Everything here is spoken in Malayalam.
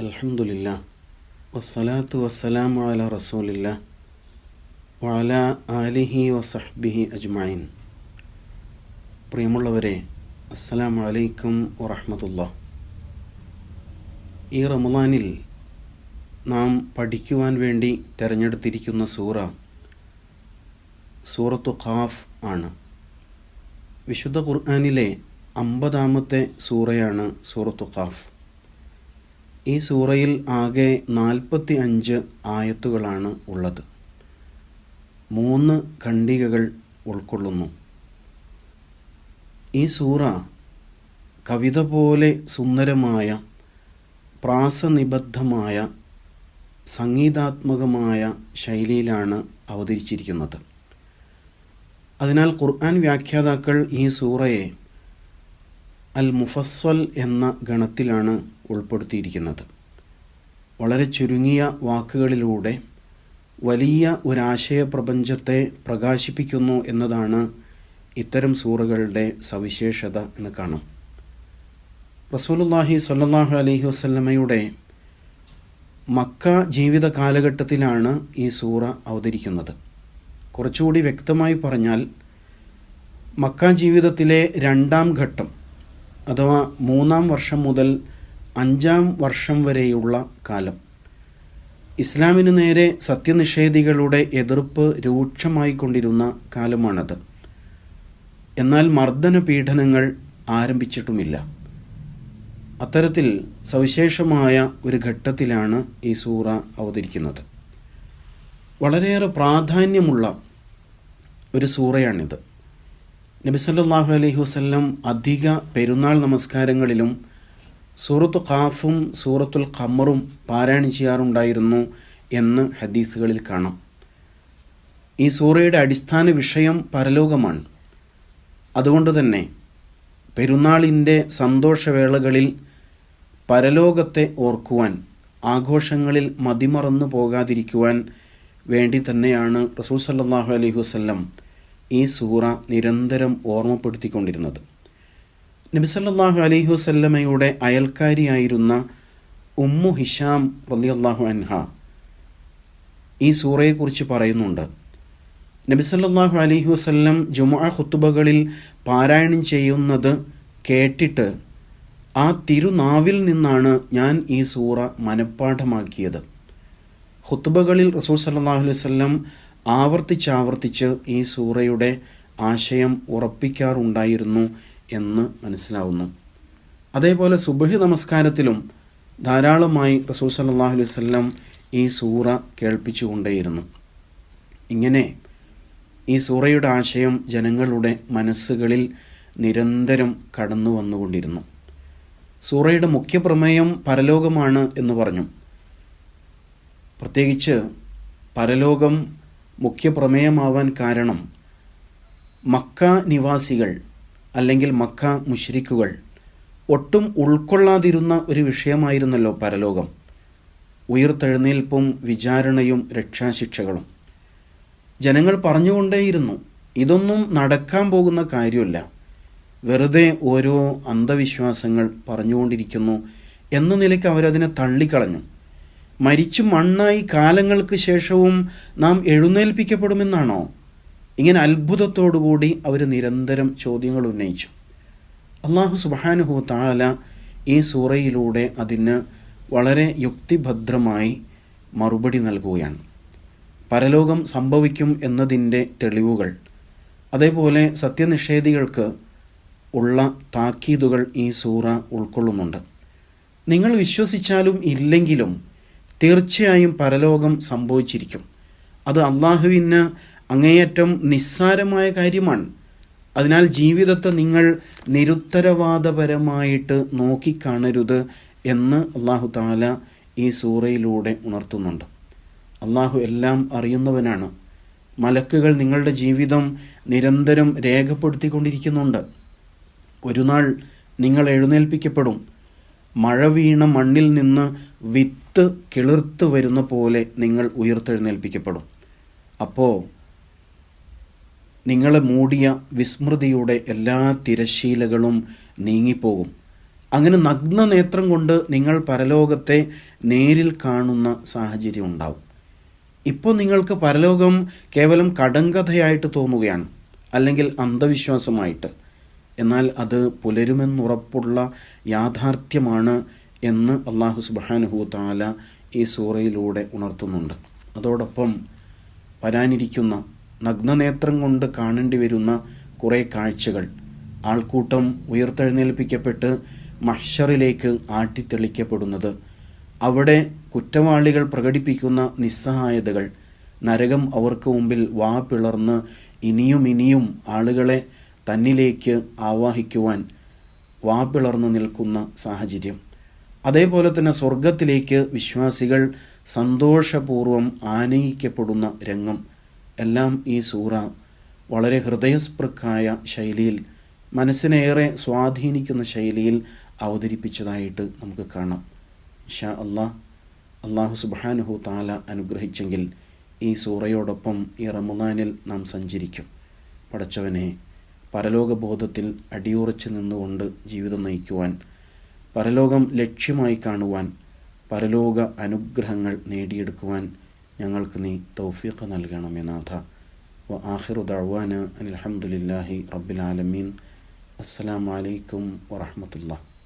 അൽഹംദുലില്ലാ വസ്സലാത്തു വസ്സലാമു അല റസൂലില്ല വഅല ആലിഹി വസഹ്ബിഹി അജ്മഈൻ. പ്രിയമുള്ളവരെ അസ്സലാമു അലൈക്കും വറഹമത്തുള്ള. ഈ റമളാനിൽ നാം പഠിക്കുവാൻ വേണ്ടി തിരഞ്ഞെടുത്തിരിക്കുന്ന സൂറ സൂറത്തു ഖാഫ് ആണ്. വിശുദ്ധ ഖുർആാനിലെ അമ്പതാമത്തെ സൂറയാണ് സൂറത്തു ഖാഫ്. ഈ സൂറയിൽ ആകെ നാൽപ്പത്തി അഞ്ച് ആയത്തുകളാണ് ഉള്ളത്. മൂന്ന് ഖണ്ഡികകൾ ഉൾക്കൊള്ളുന്നു. ഈ സൂറ കവിത പോലെ സുന്ദരമായ പ്രാസനിബദ്ധമായ സംഗീതാത്മകമായ ശൈലിയിലാണ് അവതരിച്ചിരിക്കുന്നത്. അതിനാൽ ഖുർആൻ വ്യാഖ്യാതാക്കൾ ഈ സൂറയെ അൽ മുഫസ്വൽ എന്ന ഗണത്തിലാണ് ഉൾപ്പെടുത്തിയിരിക്കുന്നത്. വളരെ ചുരുങ്ങിയ വാക്കുകളിലൂടെ വലിയ ഒരാശയപ്രപഞ്ചത്തെ പ്രകാശിപ്പിക്കുന്നു എന്നതാണ് ഇത്തരം സൂറകളുടെ സവിശേഷത എന്ന് കാണാം. റസൂലുല്ലാഹി സ്വല്ലല്ലാഹു അലൈഹി വസല്ലമയുടെ മക്ക ജീവിത കാലഘട്ടത്തിലാണ് ഈ സൂറ അവതരിക്കുന്നത്. കുറച്ചുകൂടി വ്യക്തമായി പറഞ്ഞാൽ മക്ക ജീവിതത്തിലെ രണ്ടാം ഘട്ടം അഥവാ മൂന്നാം വർഷം മുതൽ അഞ്ചാം വർഷം വരെയുള്ള കാലം. ഇസ്ലാമിനു നേരെ സത്യനിഷേധികളുടെ എതിർപ്പ് രൂക്ഷമായിക്കൊണ്ടിരുന്ന കാലമാണത്. എന്നാൽ മർദ്ദന പീഡനങ്ങൾ ആരംഭിച്ചിട്ടുമില്ല. അത്തരത്തിൽ സവിശേഷമായ ഒരു ഘട്ടത്തിലാണ് ഈ സൂറ അവതരിക്കുന്നത്. വളരെയേറെ പ്രാധാന്യമുള്ള ഒരു സൂറയാണിത്. നബി സല്ലല്ലാഹു അലൈഹി വസ്ല്ലം അധിക പെരുന്നാൾ നമസ്കാരങ്ങളിലും സൂറത്തു ഖാഫും സൂറത്തുൽ ഖമറും പാരായണം ചെയ്യാറുണ്ടായിരുന്നു എന്ന് ഹദീസുകളിൽ കാണാം. ഈ സൂറയുടെ അടിസ്ഥാന വിഷയം പരലോകമാണ്. അതുകൊണ്ട് തന്നെ പെരുന്നാളിന്റെ സന്തോഷവേളകളിൽ പരലോകത്തെ ഓർക്കുവാൻ ആഘോഷങ്ങളിൽ മതിമറന്നു പോകാതിരിക്കുവാൻ വേണ്ടി തന്നെയാണ് റസൂൽ സല്ലാഹു അലൈഹി വസല്ലം ഈ സൂറ നിരന്തരം ഓർമ്മപ്പെടുത്തിക്കൊണ്ടിരുന്നത്. നബിസല്ലാഹു അലൈഹി വസല്ലമയുടെ അയൽക്കാരിയായിരുന്ന ഉമ്മു ഹിഷാം റലിയല്ലാഹു അൻഹ ഈ സൂറയെക്കുറിച്ച് പറയുന്നുണ്ട്. നബിസല്ലാഹു അലൈഹി വസല്ലം ജുമുഅ ഖുത്തുബകളിൽ പാരായണം ചെയ്യുന്നത് കേട്ടിട്ട് ആ തിരുനാവിൽ നിന്നാണ് ഞാൻ ഈ സൂറ മനഃപ്പാഠമാക്കിയത്. ഖുത്തുബകളിൽ റസൂൽ സല്ലാഹു അലൈഹി വസല്ലം ആവർത്തിച്ചാവർത്തിച്ച് ഈ സൂറയുടെ ആശയം ഉറപ്പിക്കാറുണ്ടായിരുന്നു എന്ന് മനസ്സിലാവുന്നു. അതേപോലെ സുബഹി നമസ്കാരത്തിലും ധാരാളമായി റസൂൽ സല്ലാഹു അലൈഹി വല്ലം ഈ സൂറ കേൾപ്പിച്ചുകൊണ്ടേയിരുന്നു ഇങ്ങനെ ഈ സൂറയുടെ ആശയം ജനങ്ങളുടെ മനസ്സുകളിൽ നിരന്തരം കടന്നു വന്നുകൊണ്ടിരുന്നു. സൂറയുടെ മുഖ്യ പ്രമേയം പരലോകമാണ് എന്ന് പറഞ്ഞു. പ്രത്യേകിച്ച് പരലോകം മുഖ്യപ്രമേയമാവാൻ കാരണം മക്ക നിവാസികൾ അല്ലെങ്കിൽ മക്ക മുഷ്രിക്കുകൾ ഒട്ടും ഉൾക്കൊള്ളാതിരുന്ന ഒരു വിഷയമായിരുന്നല്ലോ പരലോകം. ഉയർത്തെഴുന്നേൽപ്പും വിചാരണയും രക്ഷാശിക്ഷകളും. ജനങ്ങൾ പറഞ്ഞുകൊണ്ടേയിരുന്നു ഇതൊന്നും നടക്കാൻ പോകുന്ന കാര്യമല്ല. വെറുതെ ഓരോ അന്ധവിശ്വാസങ്ങൾ പറഞ്ഞുകൊണ്ടിരിക്കുന്നു എന്ന നിലയ്ക്ക് അവരതിനെ തള്ളിക്കളഞ്ഞു. മരിച്ചു മണ്ണായി കാലങ്ങൾക്ക് ശേഷവും നാം എഴുന്നേൽപ്പിക്കപ്പെടുമെന്നാണോ? ഇങ്ങനെ അത്ഭുതത്തോടുകൂടി അവർ നിരന്തരം ചോദ്യങ്ങൾ ഉന്നയിച്ചു. അള്ളാഹു സുബാനുഹു താല ഈ സൂറയിലൂടെ അതിന് വളരെ യുക്തിഭദ്രമായി മറുപടി നൽകുകയാണ്. പരലോകം സംഭവിക്കും എന്നതിന്റെ തെളിവുകൾ അതേപോലെ സത്യനിഷേധികൾക്ക് ഉള്ള താക്കീതുകൾ ഈ സൂറ ഉൾക്കൊള്ളുന്നുണ്ട്. നിങ്ങൾ വിശ്വസിച്ചാലും ഇല്ലെങ്കിലും തീർച്ചയായും പരലോകം സംഭവിച്ചിരിക്കും. അത് അള്ളാഹുവിന് അങ്ങേയറ്റം നിസ്സാരമായ കാര്യമാണ്. അതിനാൽ ജീവിതത്തെ നിങ്ങൾ നിരുത്തരവാദപരമായിട്ട് നോക്കിക്കാണരുത് എന്ന് അള്ളാഹു താല ഈ സൂറയിലൂടെ ഉണർത്തുന്നുണ്ട്. അള്ളാഹു എല്ലാം അറിയുന്നവനാണ്. മലക്കുകൾ നിങ്ങളുടെ ജീവിതം നിരന്തരം രേഖപ്പെടുത്തിക്കൊണ്ടിരിക്കുന്നുണ്ട്. ഒരു നാൾ നിങ്ങൾ എഴുന്നേൽപ്പിക്കപ്പെടും. മഴ വീണ മണ്ണിൽ നിന്ന് വിത്ത് കിളിർത്ത് വരുന്ന പോലെ നിങ്ങൾ ഉയർത്തെഴുന്നേൽപ്പിക്കപ്പെടും. അപ്പോൾ നിങ്ങളെ മൂടിയ വിസ്മൃതിയുടെ എല്ലാ തിരശീലകളും നീങ്ങിപ്പോകും. അങ്ങനെ നഗ്ന നേത്രം കൊണ്ട് നിങ്ങൾ പരലോകത്തെ നേരിൽ കാണുന്ന സാഹചര്യം ഉണ്ടാവും. ഇപ്പോൾ നിങ്ങൾക്ക് പരലോകം കേവലം കടങ്കഥയായിട്ട് തോന്നുകയാണ് അല്ലെങ്കിൽ അന്ധവിശ്വാസമായിട്ട്. എന്നാൽ അത് പുലരുമെന്നുറപ്പുള്ള യാഥാർത്ഥ്യമാണ് എന്ന് അള്ളാഹു സുബാനുഹു താല ഈ സൂറയിലൂടെ ഉണർത്തുന്നുണ്ട്. അതോടൊപ്പം വരാനിരിക്കുന്ന നഗ്നനേത്രം കൊണ്ട് കാണേണ്ടി വരുന്ന കുറേ കാഴ്ചകൾ ആൾക്കൂട്ടം ഉയർത്തെഴുന്നേൽപ്പിക്കപ്പെട്ട് മഷറിലേക്ക് ആട്ടിത്തെളിക്കപ്പെടുന്നത് അവിടെ കുറ്റവാളികൾ പ്രകടിപ്പിക്കുന്ന നിസ്സഹായതകൾ നരകം അവർക്ക് മുമ്പിൽ വാ പിളർന്ന് ഇനിയും ഇനിയും ആളുകളെ തന്നിലേക്ക് ആവാഹിക്കുവാൻ വാപ്പിളർന്നു നിൽക്കുന്ന സാഹചര്യം. അതേപോലെ തന്നെ സ്വർഗത്തിലേക്ക് വിശ്വാസികൾ സന്തോഷപൂർവം ആനയിക്കപ്പെടുന്ന രംഗം. എല്ലാം ഈ സൂറ വളരെ ഹൃദയസ്പൃക്കായ ശൈലിയിൽ മനസ്സിനേറെ സ്വാധീനിക്കുന്ന ശൈലിയിൽ അവതരിപ്പിച്ചതായിട്ട് നമുക്ക് കാണാം. ഷാ അള്ളാഹ് അള്ളാഹു സുബാനുഹു താല അനുഗ്രഹിച്ചെങ്കിൽ ഈ സൂറയോടൊപ്പം ഈ റമദാനിൽ നാം സഞ്ചരിക്കും. പടച്ചവനെ പരലോകബോധത്തിൽ അടിയുറച്ച് നിന്നുകൊണ്ട് ജീവിതം നയിക്കുവാൻ പരലോകം ലക്ഷ്യമായി കാണുവാൻ പരലോക അനുഗ്രഹങ്ങൾ നേടിയെടുക്കുവാൻ ഞങ്ങൾക്ക് നീ തൗഫീഖ് നൽകണമേ നാഥ. വ ആഹിറു ദഅ്വാന അലഹമുല്ലാഹി റബ്ബിൽ ആലമീൻ. അസ്സലാമു അലൈക്കും വറഹ്മത്തുള്ളാഹി.